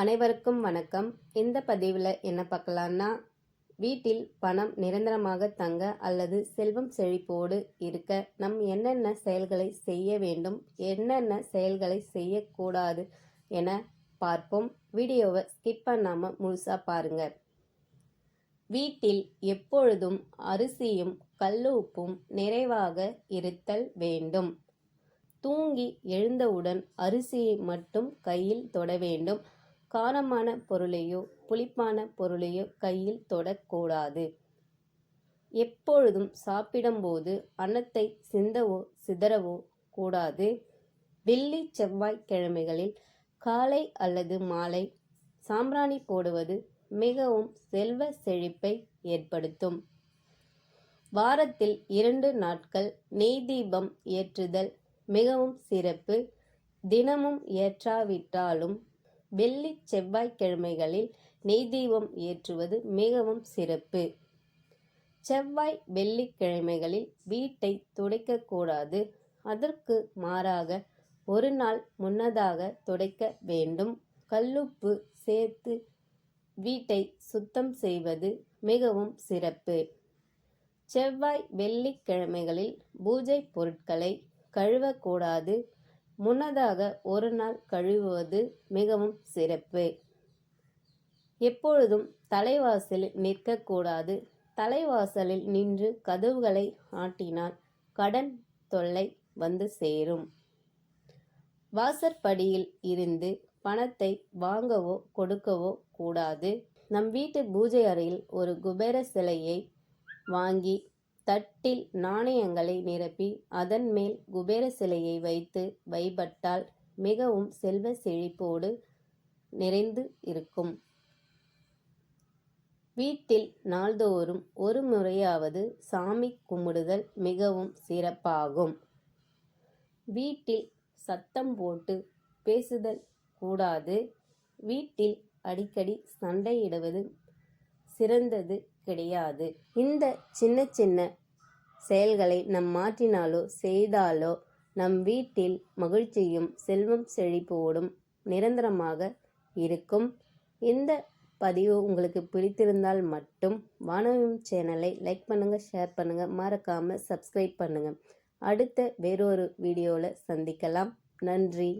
அனைவருக்கும் வணக்கம். இந்த பதிவில் என்ன பார்க்கலான்னா வீட்டில் பணம் நிரந்தரமாக தங்க அல்லது செல்வம் செழிப்போடு இருக்க நம் என்னென்ன செயல்களை செய்ய வேண்டும் என்னென்ன செயல்களை செய்யக்கூடாது என பார்ப்போம். வீடியோவை ஸ்கிப் பண்ணாமல் முழுசாக பாருங்கள் வீட்டில் எப்பொழுதும் அரிசியும் கல்லுப்பும் நிறைவாக இருத்தல் வேண்டும். தூங்கி எழுந்தவுடன் அரிசியை மட்டும் கையில் தொட வேண்டும். காரமான பொருளையோ புளிப்பான பொருளையோ கையில் தொடக்கூடாது. எப்பொழுதும் சாப்பிடும்போது அன்னத்தை சிந்தவோ சிதறவோ கூடாது. வெள்ளி செவ்வாய் கிழமைகளில் காலை அல்லது மாலை சாம்பிராணி போடுவது மிகவும் செல்வ செழிப்பை ஏற்படுத்தும். வாரத்தில் இரண்டு நாட்கள் நெய் தீபம் ஏற்றுதல் மிகவும் சிறப்பு. தினமும் ஏற்றாவிட்டாலும் வெள்ளி செவ்வாய்க்கிழமைகளில் நெய் தீபம் ஏற்றுவது மிகவும் சிறப்பு. செவ்வாய் வெள்ளிக்கிழமைகளில் வீட்டை துடைக்கக்கூடாது அதற்கு மாறாக ஒரு நாள் முன்னதாக துடைக்க வேண்டும். கல்லுப்பு சேர்த்து வீட்டை சுத்தம் செய்வது மிகவும் சிறப்பு. செவ்வாய் வெள்ளிக்கிழமைகளில் பூஜை பொருட்களை கழுவக்கூடாது. முன்னதாக ஒரு நாள் கழுவுவது மிகவும் சிறப்பு. எப்பொழுதும் தலைவாசலில் நிற்கக்கூடாது. தலைவாசலில் நின்று கதவுகளை ஆட்டினால் கடன் தொல்லை வந்து சேரும். வாசற்படியில் இருந்து பணத்தை வாங்கவோ கொடுக்கவோ கூடாது. நம் வீட்டு பூஜை அறையில் ஒரு குபேர சிலையை வாங்கி தட்டில் நாணயங்களை நிரப்பி அதன் மேல் குபேர சிலையை வைத்து வைபட்டால் மிகவும் செல்வ செழிப்போடு நிறைந்து இருக்கும். வீட்டில் நாள்தோறும் ஒரு முறையாவது சாமி கும்பிடுதல் மிகவும் சிறப்பாகும். வீட்டில் சத்தம் போட்டு பேசுதல் கூடாது. வீட்டில் அடிக்கடி சண்டையிடுவது சிறந்தது கிடையாது. இந்த சின்ன சின்ன செயல்களை நம் மாற்றினாலோ செய்தாலோ நம் வீட்டில் மகிழ்ச்சியும் செல்வம் செழிப்போடும் நிரந்தரமாக இருக்கும். இந்த பதிவு உங்களுக்கு பிடித்திருந்தால் மட்டும் வானவியம் சேனலை லைக் பண்ணுங்கள் ஷேர் பண்ணுங்கள் மறக்காமல் சப்ஸ்கிரைப் பண்ணுங்கள் அடுத்த வேறொரு வீடியோவில் சந்திக்கலாம். நன்றி.